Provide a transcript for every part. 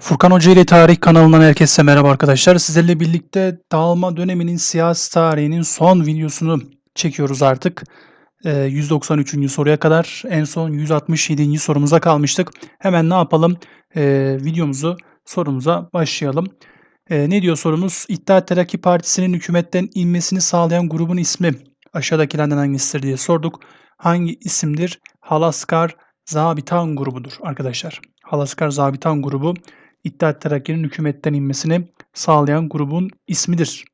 Furkan Hoca ile Tarih kanalından herkese merhaba arkadaşlar. Sizlerle birlikte dağılma döneminin siyasi tarihinin son videosunu çekiyoruz artık. Ee, 193. soruya kadar en son 167. sorumuza kalmıştık. Hemen ne yapalım? Ee, videomuzu sorumuza başlayalım. Ee, ne diyor sorumuz? İttihat Terakki Partisi'nin hükümetten inmesini sağlayan grubun ismi aşağıdakilerden hangisidir diye sorduk. Hangi isimdir? Halaskar Zabitan grubudur arkadaşlar. Halaskar Zabitan grubu İttihat Terakki'nin hükümetten inmesini sağlayan grubun ismidir.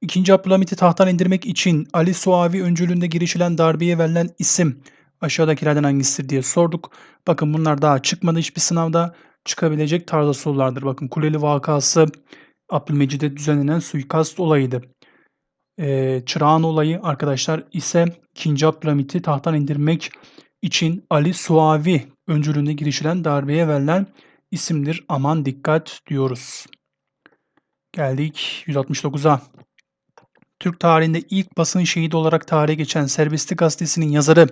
İkinci Abdülhamit'i tahttan indirmek için Ali Suavi öncülüğünde girişilen darbeye verilen isim aşağıdakilerden hangisidir diye sorduk. Bakın bunlar daha çıkmadı hiçbir sınavda çıkabilecek tarzda sorulardır. Bakın Kuleli vakası Abdülmecid'e düzenlenen suikast olayıydı. Ee, Çırağan olayı arkadaşlar ise 2. Abdülhamit'i tahttan indirmek için Ali Suavi öncülüğünde girişilen darbeye verilen isimdir. Aman dikkat diyoruz. Geldik 169'a. Türk tarihinde ilk basın şehidi olarak tarihe geçen Serbestlik Gazetesi'nin yazarı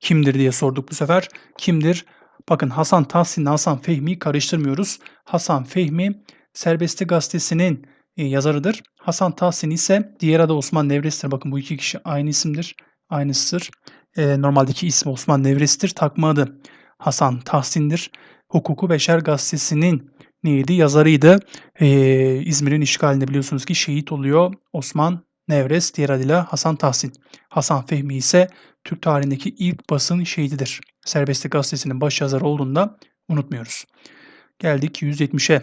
kimdir diye sorduk bu sefer. Kimdir? Bakın Hasan Tahsin Hasan Fehmi'yi karıştırmıyoruz. Hasan Fehmi Serbestlik Gazetesi'nin e, yazarıdır. Hasan Tahsin ise diğer adı Osman Nevres'tir. Bakın bu iki kişi aynı isimdir. Aynısıdır. E, normaldeki ismi Osman Nevres'tir. Takma adı Hasan Tahsin'dir. Hukuku Beşer Gazetesi'nin neydi? Yazarıydı. Ee, İzmir'in işgalinde biliyorsunuz ki şehit oluyor Osman Nevres, diğer adıyla Hasan Tahsin. Hasan Fehmi ise Türk tarihindeki ilk basın şehididir. Serbestlik Gazetesi'nin baş yazarı olduğunda unutmuyoruz. Geldik 170'e.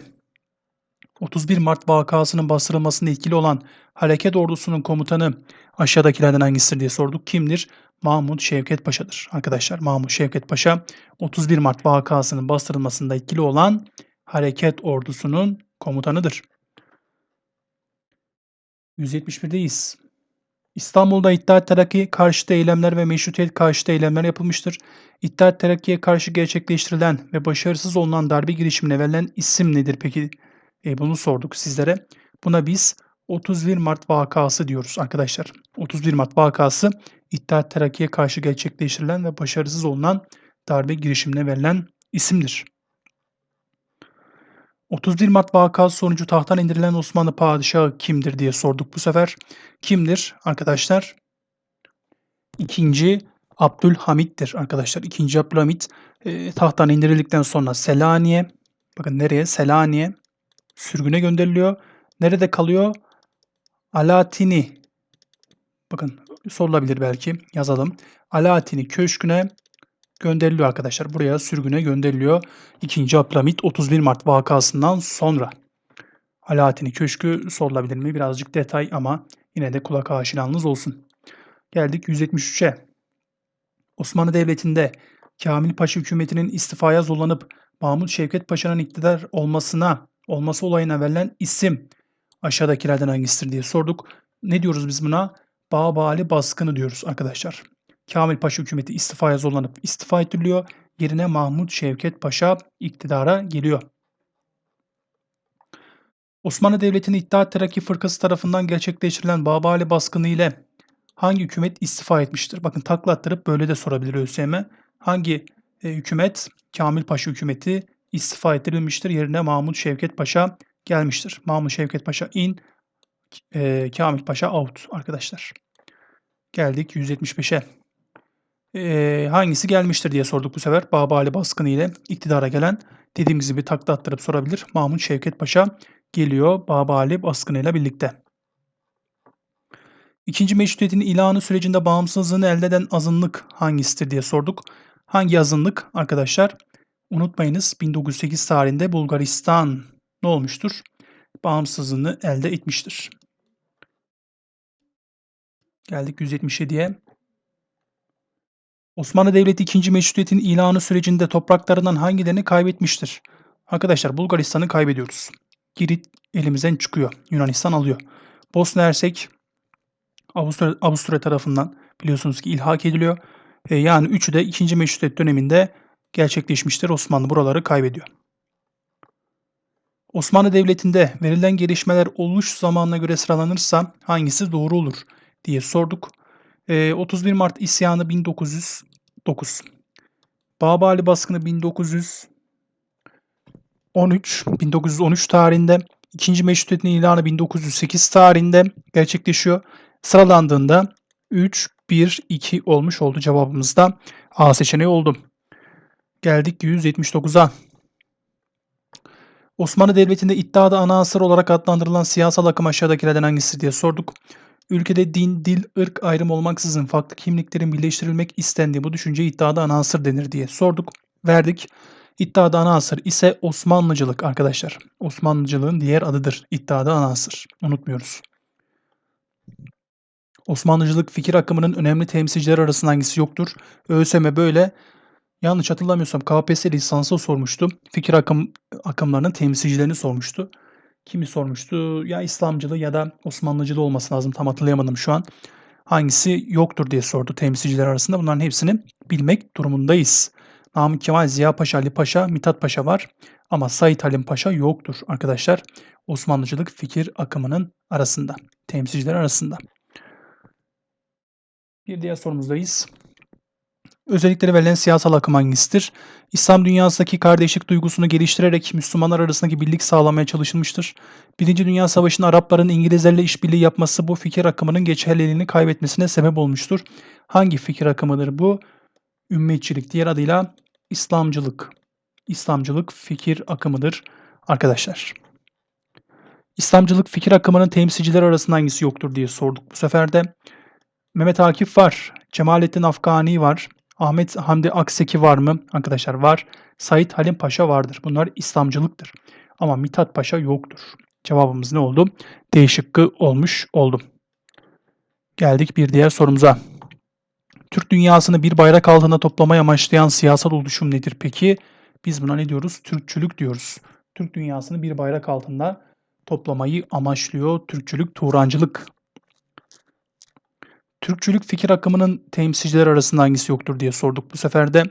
31 Mart vakasının bastırılmasında etkili olan hareket ordusunun komutanı aşağıdakilerden hangisidir diye sorduk. Kimdir? Mahmut Şevket Paşa'dır. Arkadaşlar Mahmut Şevket Paşa 31 Mart vakasının bastırılmasında etkili olan hareket ordusunun komutanıdır. 171'deyiz. İstanbul'da İttihat Terakki karşıtı eylemler ve meşrutiyet karşıtı eylemler yapılmıştır. İttihat Terakki'ye karşı gerçekleştirilen ve başarısız olunan darbe girişimine verilen isim nedir peki? E, bunu sorduk sizlere. Buna biz 31 Mart vakası diyoruz arkadaşlar. 31 Mart vakası İttihat Terakki'ye karşı gerçekleştirilen ve başarısız olunan darbe girişimine verilen isimdir. 31 Mart vakası sonucu tahttan indirilen Osmanlı padişahı kimdir diye sorduk bu sefer. Kimdir arkadaşlar? İkinci Abdülhamit'tir arkadaşlar. İkinci Abdülhamit e, tahttan indirildikten sonra Selanik'e bakın nereye? Selanik'e sürgüne gönderiliyor. Nerede kalıyor? Alatini bakın sorulabilir belki yazalım. Alatini Köşkü'ne gönderiliyor arkadaşlar. Buraya sürgüne gönderiliyor. 2. Abdülhamit 31 Mart vakasından sonra. Alaaddin Köşkü sorulabilir mi? Birazcık detay ama yine de kulak aşinalığınız olsun. Geldik 173'e. Osmanlı Devleti'nde Kamil Paşa hükümetinin istifaya zorlanıp Mahmut Şevket Paşa'nın iktidar olmasına, olması olayına verilen isim aşağıdakilerden hangisidir diye sorduk. Ne diyoruz biz buna? Babali baskını diyoruz arkadaşlar. Kamil Paşa hükümeti istifaya zorlanıp istifa ediliyor. Yerine Mahmut Şevket Paşa iktidara geliyor. Osmanlı Devleti'nin İttihat Terakki Fırkası tarafından gerçekleştirilen Babali baskını ile hangi hükümet istifa etmiştir? Bakın takla attırıp böyle de sorabilir ÖSYM. Hangi e, hükümet? Kamil Paşa hükümeti istifa ettirilmiştir. Yerine Mahmut Şevket Paşa gelmiştir. Mahmut Şevket Paşa in, e, Kamil Paşa out arkadaşlar. Geldik 175'e. E, hangisi gelmiştir diye sorduk bu sefer. Babali baskını ile iktidara gelen dediğimiz gibi takla attırıp sorabilir. Mahmut Şevket Paşa geliyor Babali baskınıyla birlikte. İkinci meşrutiyetin ilanı sürecinde bağımsızlığını elde eden azınlık hangisidir diye sorduk. Hangi azınlık arkadaşlar? Unutmayınız 1908 tarihinde Bulgaristan ne olmuştur? Bağımsızlığını elde etmiştir. Geldik 177'ye. Osmanlı Devleti 2. Meşrutiyetin ilanı sürecinde topraklarından hangilerini kaybetmiştir? Arkadaşlar Bulgaristan'ı kaybediyoruz. Girit elimizden çıkıyor. Yunanistan alıyor. Bosna Hersek Avusturya, Avusturya tarafından biliyorsunuz ki ilhak ediliyor. E, yani üçü de 2. Meşrutiyet döneminde gerçekleşmiştir. Osmanlı buraları kaybediyor. Osmanlı Devleti'nde verilen gelişmeler oluş zamanına göre sıralanırsa hangisi doğru olur diye sorduk. E, 31 Mart isyanı 1909. Babali baskını 1900 13 1913 tarihinde, ikinci meşrutiyetin ilanı 1908 tarihinde gerçekleşiyor. Sıralandığında 3, 1, 2 olmuş oldu cevabımızda. A seçeneği oldu. Geldik 179'a. Osmanlı Devleti'nde iddiada ana asır olarak adlandırılan siyasal akım aşağıdakilerden hangisi diye sorduk. Ülkede din, dil, ırk ayrım olmaksızın farklı kimliklerin birleştirilmek istendiği bu düşünce iddiada ana asır denir diye sorduk. Verdik. İddiada ana asır ise Osmanlıcılık arkadaşlar. Osmanlıcılığın diğer adıdır. İddiada ana asır. Unutmuyoruz. Osmanlıcılık fikir akımının önemli temsilcileri arasında hangisi yoktur? ÖSYM böyle yanlış hatırlamıyorsam KPSS lisansı sormuştu. Fikir akım akımlarının temsilcilerini sormuştu. Kimi sormuştu? Ya İslamcılığı ya da Osmanlıcılığı olması lazım. Tam hatırlayamadım şu an. Hangisi yoktur diye sordu temsilciler arasında. Bunların hepsini bilmek durumundayız. Namık Kemal, Ziya Paşa, Ali Paşa, Mithat Paşa var. Ama Said Halim Paşa yoktur arkadaşlar. Osmanlıcılık fikir akımının arasında. Temsilciler arasında. Bir diğer sorumuzdayız. Özellikleri verilen siyasal akım hangisidir? İslam dünyasındaki kardeşlik duygusunu geliştirerek Müslümanlar arasındaki birlik sağlamaya çalışılmıştır. Birinci Dünya Savaşı'nda Arapların İngilizlerle işbirliği yapması bu fikir akımının geçerliliğini kaybetmesine sebep olmuştur. Hangi fikir akımıdır bu? Ümmetçilik diğer adıyla İslamcılık. İslamcılık fikir akımıdır arkadaşlar. İslamcılık fikir akımının temsilcileri arasında hangisi yoktur diye sorduk bu sefer de. Mehmet Akif var. Cemalettin Afgani var. Ahmet Hamdi Akseki var mı? Arkadaşlar var. Said Halim Paşa vardır. Bunlar İslamcılıktır. Ama Mithat Paşa yoktur. Cevabımız ne oldu? D şıkkı olmuş oldu. Geldik bir diğer sorumuza. Türk dünyasını bir bayrak altında toplamayı amaçlayan siyasal oluşum nedir peki? Biz buna ne diyoruz? Türkçülük diyoruz. Türk dünyasını bir bayrak altında toplamayı amaçlıyor. Türkçülük, Turancılık Türkçülük fikir akımının temsilcileri arasında hangisi yoktur diye sorduk bu sefer de.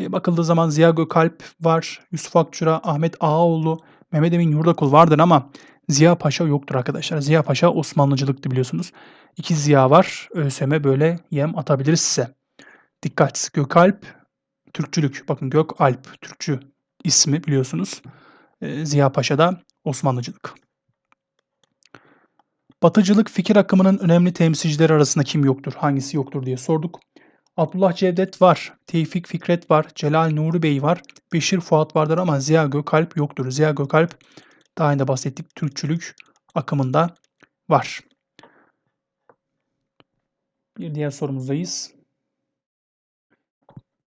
E, bakıldığı zaman Ziya Gökalp var, Yusuf Akçura, Ahmet Ağaoğlu, Mehmet Emin Yurdakul vardır ama Ziya Paşa yoktur arkadaşlar. Ziya Paşa Osmanlıcılıktı biliyorsunuz. İki Ziya var. ÖSYM böyle yem atabilir size. Dikkat. Gökalp Türkçülük. Bakın Gökalp Türkçü ismi biliyorsunuz. E, Ziya Paşa da Osmanlıcılık. Batıcılık fikir akımının önemli temsilcileri arasında kim yoktur, hangisi yoktur diye sorduk. Abdullah Cevdet var, Tevfik Fikret var, Celal Nuri Bey var, Beşir Fuat vardır ama Ziya Gökalp yoktur. Ziya Gökalp daha önce bahsettik Türkçülük akımında var. Bir diğer sorumuzdayız.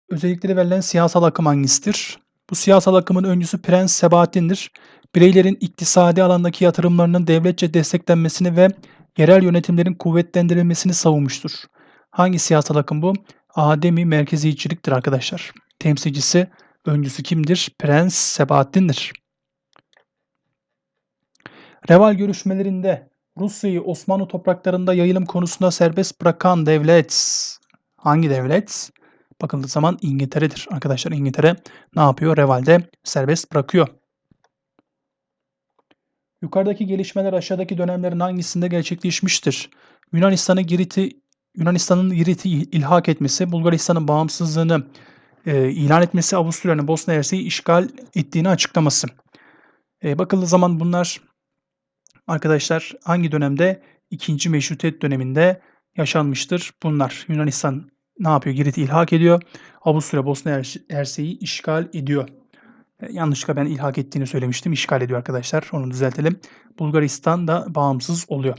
Özellikleri verilen siyasal akım hangisidir? Bu siyasal akımın öncüsü Prens Sebahattin'dir bireylerin iktisadi alandaki yatırımlarının devletçe desteklenmesini ve yerel yönetimlerin kuvvetlendirilmesini savunmuştur. Hangi siyasal akım bu? Ademi merkeziyetçiliktir arkadaşlar. Temsilcisi, öncüsü kimdir? Prens Sebahattin'dir. Reval görüşmelerinde Rusya'yı Osmanlı topraklarında yayılım konusunda serbest bırakan devlet hangi devlet? Bakıldığı zaman İngiltere'dir. Arkadaşlar İngiltere ne yapıyor? Reval'de serbest bırakıyor. Yukarıdaki gelişmeler aşağıdaki dönemlerin hangisinde gerçekleşmiştir? Yunanistan'ın Girit'i Yunanistan'ın Girit'i ilhak etmesi, Bulgaristan'ın bağımsızlığını e, ilan etmesi, Avusturya'nın Bosna Hersek'i işgal ettiğini açıklaması. E, bakıldığı zaman bunlar arkadaşlar hangi dönemde? İkinci Meşrutiyet döneminde yaşanmıştır. Bunlar Yunanistan ne yapıyor? Girit'i ilhak ediyor. Avusturya Bosna Hersek'i işgal ediyor. E, yanlışlıkla ben ilhak ettiğini söylemiştim. İşgal ediyor arkadaşlar. Onu düzeltelim. Bulgaristan da bağımsız oluyor.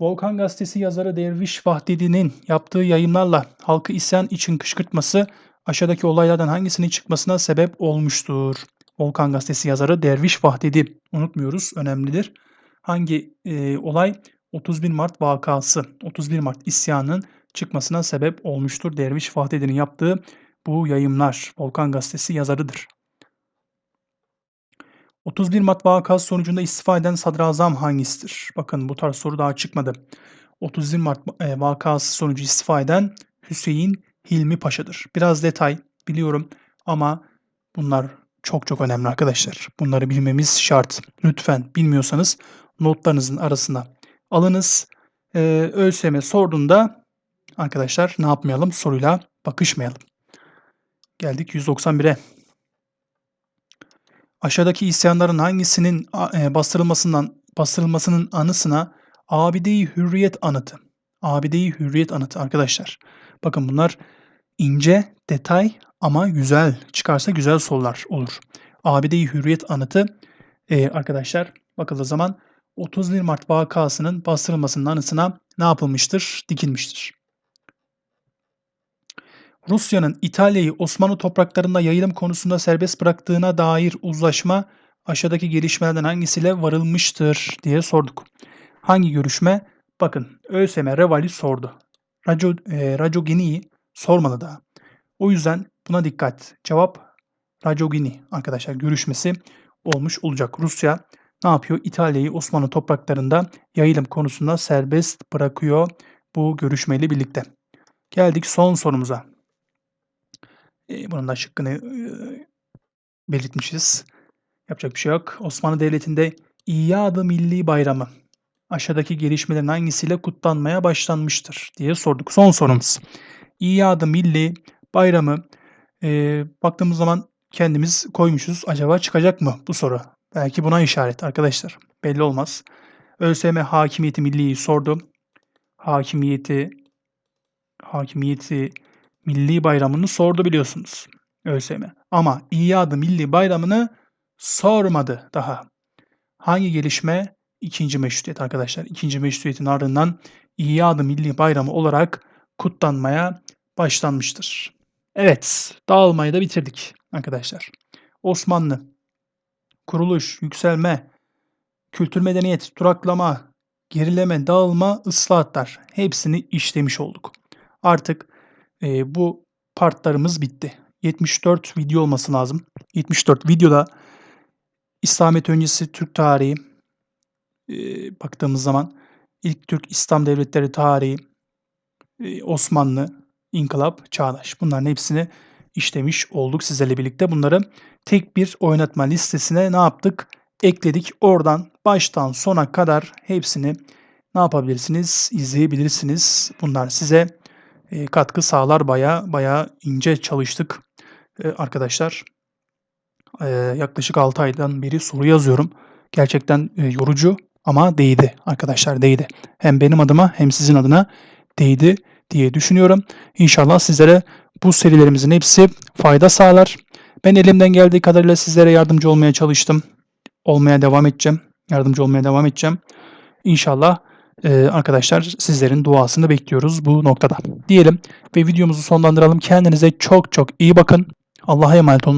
Volkan Gazetesi yazarı Derviş Vahdedi'nin yaptığı yayınlarla halkı isyan için kışkırtması aşağıdaki olaylardan hangisinin çıkmasına sebep olmuştur? Volkan Gazetesi yazarı Derviş Vahdedi. Unutmuyoruz, önemlidir. Hangi e, olay? 31 Mart vakası, 31 Mart isyanının çıkmasına sebep olmuştur. Derviş Vahdedi'nin yaptığı bu yayımlar Volkan Gazetesi yazarıdır. 31 Mart vakası sonucunda istifa eden sadrazam hangisidir? Bakın bu tarz soru daha çıkmadı. 31 Mart e, vakası sonucu istifa eden Hüseyin Hilmi Paşa'dır. Biraz detay biliyorum ama bunlar çok çok önemli arkadaşlar. Bunları bilmemiz şart. Lütfen bilmiyorsanız notlarınızın arasına alınız. Ee, ÖSYM sorduğunda arkadaşlar ne yapmayalım? Soruyla bakışmayalım. Geldik 191'e. Aşağıdaki isyanların hangisinin e, bastırılmasından bastırılmasının anısına Abide-i Hürriyet anıtı. Abide-i Hürriyet anıtı arkadaşlar. Bakın bunlar ince, detay ama güzel. Çıkarsa güzel sorular olur. Abide-i Hürriyet anıtı e, arkadaşlar bakıldığı zaman 31 Mart vakasının bastırılmasının anısına ne yapılmıştır? Dikilmiştir. Rusya'nın İtalya'yı Osmanlı topraklarında yayılım konusunda serbest bıraktığına dair uzlaşma aşağıdaki gelişmelerden hangisiyle varılmıştır diye sorduk. Hangi görüşme? Bakın ÖSYM Revali sordu. Raco, e, Racogini'yi sormadı daha. O yüzden buna dikkat. Cevap Racogini arkadaşlar görüşmesi olmuş olacak. Rusya ne yapıyor? İtalya'yı Osmanlı topraklarında yayılım konusunda serbest bırakıyor bu görüşmeyle birlikte. Geldik son sorumuza. E, bunun da şıkkını e, belirtmişiz. Yapacak bir şey yok. Osmanlı Devleti'nde İyad-ı Milli Bayramı aşağıdaki gelişmelerin hangisiyle kutlanmaya başlanmıştır diye sorduk. Son sorumuz. İyad-ı Milli Bayramı e, baktığımız zaman kendimiz koymuşuz. Acaba çıkacak mı bu soru? Belki buna işaret arkadaşlar. Belli olmaz. ÖSYM Hakimiyeti Milli'yi sordu. Hakimiyeti Hakimiyeti Milli Bayramı'nı sordu biliyorsunuz ÖSYM. Ama İyad-ı Milli Bayramı'nı sormadı daha. Hangi gelişme? İkinci meşrutiyet arkadaşlar. İkinci meşrutiyetin ardından İyad-ı Milli Bayramı olarak kutlanmaya başlanmıştır. Evet, dağılmayı da bitirdik arkadaşlar. Osmanlı, kuruluş, yükselme, kültür medeniyet, duraklama, gerileme, dağılma, ıslahatlar hepsini işlemiş olduk. Artık e, bu partlarımız bitti. 74 video olması lazım. 74 videoda İslamiyet öncesi Türk tarihi e, baktığımız zaman ilk Türk İslam devletleri tarihi, e, Osmanlı, İnkılap, Çağdaş bunların hepsini işlemiş olduk sizlerle birlikte. Bunları tek bir oynatma listesine ne yaptık? Ekledik. Oradan baştan sona kadar hepsini ne yapabilirsiniz? İzleyebilirsiniz. Bunlar size e, katkı sağlar. Baya baya ince çalıştık e, arkadaşlar. E, yaklaşık 6 aydan beri soru yazıyorum. Gerçekten yorucu ama değdi arkadaşlar değdi. Hem benim adıma hem sizin adına değdi diye düşünüyorum. İnşallah sizlere bu serilerimizin hepsi fayda sağlar. Ben elimden geldiği kadarıyla sizlere yardımcı olmaya çalıştım. Olmaya devam edeceğim. Yardımcı olmaya devam edeceğim. İnşallah e, arkadaşlar sizlerin duasını bekliyoruz bu noktada. Diyelim ve videomuzu sonlandıralım. Kendinize çok çok iyi bakın. Allah'a emanet olun.